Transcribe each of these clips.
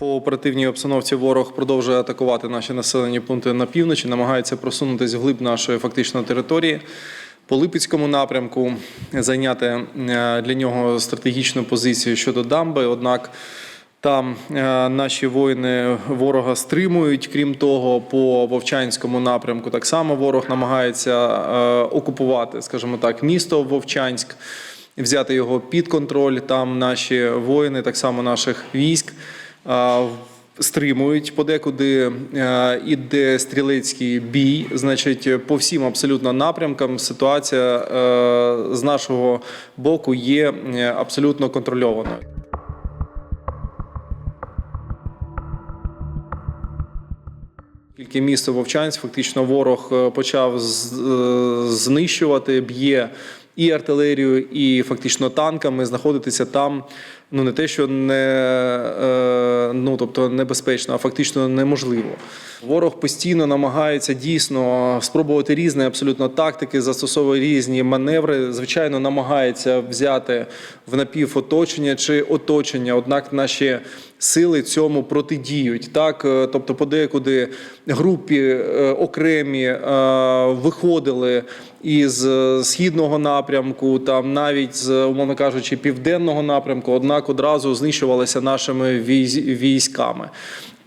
По оперативній обстановці ворог продовжує атакувати наші населені пункти на півночі, намагається просунутися вглиб нашої фактично території. По Липецькому напрямку зайняти е, для нього стратегічну позицію щодо дамби. Однак там е, наші воїни ворога стримують. Крім того, по Вовчанському напрямку так само ворог намагається е, окупувати, скажімо так, місто Вовчанськ, взяти його під контроль. Там наші воїни, так само наших військ. Стримують подекуди іде стрілецький бій. Значить, по всім абсолютно напрямкам ситуація е, з нашого боку є е, абсолютно контрольованою. Тільки місто Вовчанськ фактично ворог е, почав знищувати, б'є і артилерію, і фактично танками. Знаходитися там ну не те, що не е, ну тобто небезпечно, а фактично неможливо. Ворог постійно намагається дійсно спробувати різні абсолютно тактики, застосовує різні маневри. Звичайно, намагається взяти в напівоточення чи оточення. Однак наші сили цьому протидіють. Так, Е, тобто, подекуди групі е, окремі виходили із східного напрямку, там навіть з умовно кажучи, південного напрямку, однак одразу знищувалися нашими військами.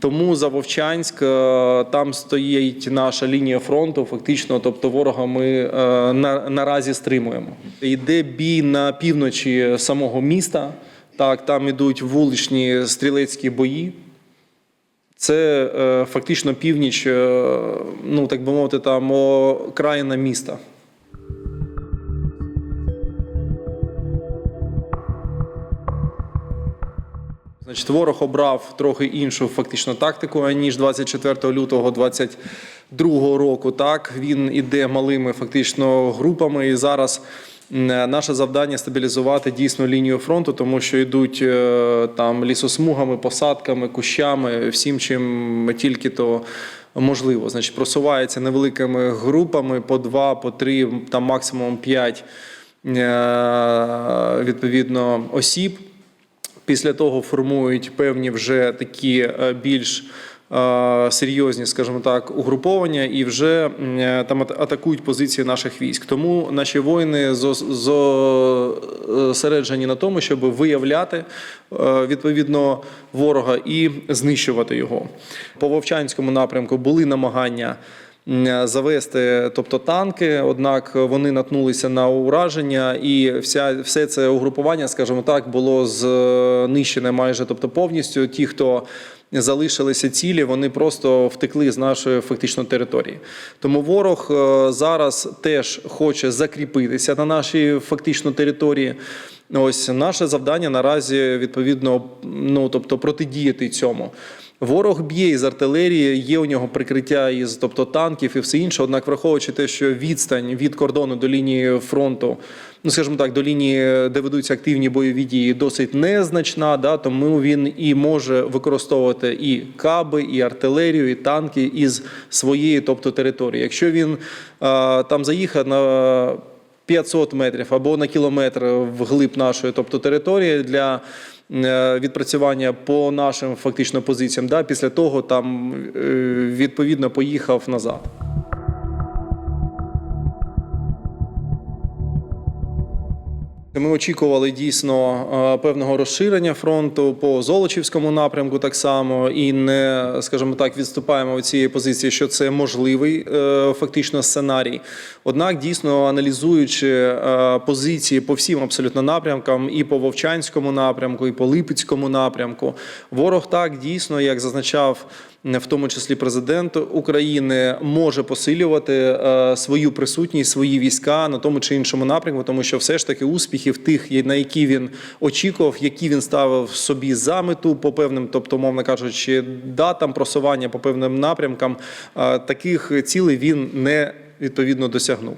Тому за Вовчанськ е, там стоїть наша лінія фронту. Фактично, тобто ворога ми е, на, наразі стримуємо. Йде бій на півночі самого міста. Так, там ідуть вуличні стрілецькі бої. Це е, фактично північ, ну так би мовити, там окраїна міста. Значить, ворог обрав трохи іншу фактично тактику, ніж 24 лютого 22 року. Так, він іде малими фактично групами. І зараз наше завдання стабілізувати дійсно лінію фронту, тому що йдуть е, там лісосмугами, посадками, кущами, всім, чим тільки то можливо. Значить, просувається невеликими групами по два, по три, там максимум п'ять е, відповідно осіб. Після того формують певні вже такі е, більш е, серйозні, скажімо так, угруповання і вже е, там ат- атакують позиції наших військ. Тому наші воїни зос- зосереджені на тому, щоб виявляти відповідно ворога і знищувати його. По Вовчанському напрямку були намагання. Завести, тобто танки, однак вони наткнулися на ураження, і вся все це угрупування, скажімо так, було знищене майже, тобто повністю. Ті, хто залишилися цілі, вони просто втекли з нашої фактично території. Тому ворог е, зараз теж хоче закріпитися на нашій фактично території. Ось наше завдання наразі відповідно, ну тобто протидіяти цьому. Ворог б'є із артилерії, є у нього прикриття із тобто танків і все інше. Однак, враховуючи те, що відстань від кордону до лінії фронту, ну скажімо так, до лінії, де ведуться активні бойові дії, досить незначна. Да, тому він і може використовувати і каби, і артилерію, і танки із своєї, тобто території. Якщо він а, там заїхав на 500 метрів або на кілометр вглиб нашої, тобто території для е, відпрацювання по нашим фактично позиціям. Да, після того там е, відповідно поїхав назад. Ми очікували дійсно е, певного розширення фронту по Золочівському напрямку, так само і не, скажімо так, відступаємо від цієї позиції, що це можливий е, фактично сценарій. Однак, дійсно аналізуючи е, позиції по всім абсолютно напрямкам, і по Вовчанському напрямку, і по Липецькому напрямку, ворог так дійсно, як зазначав в тому числі президент України може посилювати е, свою присутність, свої війська на тому чи іншому напрямку, тому що все ж таки успіхів тих, на які він очікував, які він ставив собі за мету по певним, тобто, мовно кажучи, датам просування по певним напрямкам, е, таких цілей він не відповідно досягнув.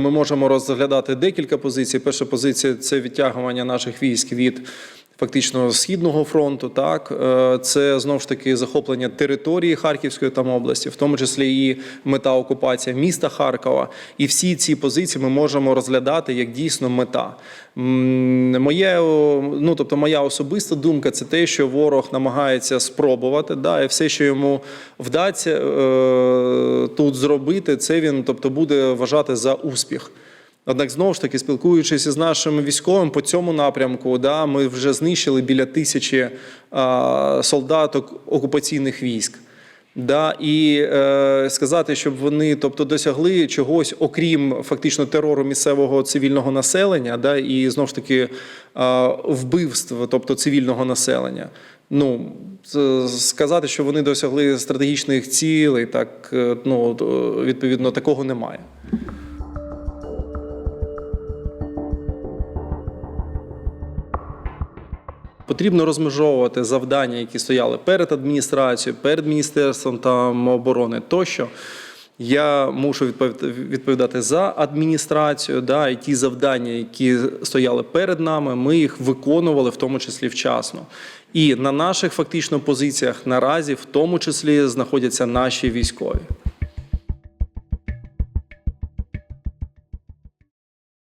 Ми можемо розглядати декілька позицій. Перша позиція це відтягування наших військ від фактично східного фронту. Так Е, це знову ж таки захоплення території Харківської там області, в тому числі і мета окупація міста Харкова. І всі ці позиції ми можемо розглядати як дійсно мета. Моє, ну тобто, моя особиста думка це те, що ворог намагається спробувати, да, і все, що йому вдасться е, тут зробити, це він тобто буде вважати за успіх. Однак знову ж таки, спілкуючись із нашими військовими по цьому напрямку, да, ми вже знищили біля тисячі а, солдаток окупаційних військ. Да, і е, сказати, щоб вони тобто, досягли чогось, окрім фактично терору місцевого цивільного населення, да, і знову ж таки е, вбивств, тобто цивільного населення. Ну сказати, що вони досягли стратегічних цілей, так е, ну е, відповідно такого немає. Потрібно розмежовувати завдання, які стояли перед адміністрацією, перед міністерством там оборони тощо. Я мушу відповідати, за адміністрацію, да, і ті завдання, які стояли перед нами, ми їх виконували, в тому числі вчасно. І на наших фактично позиціях наразі, в тому числі, знаходяться наші військові.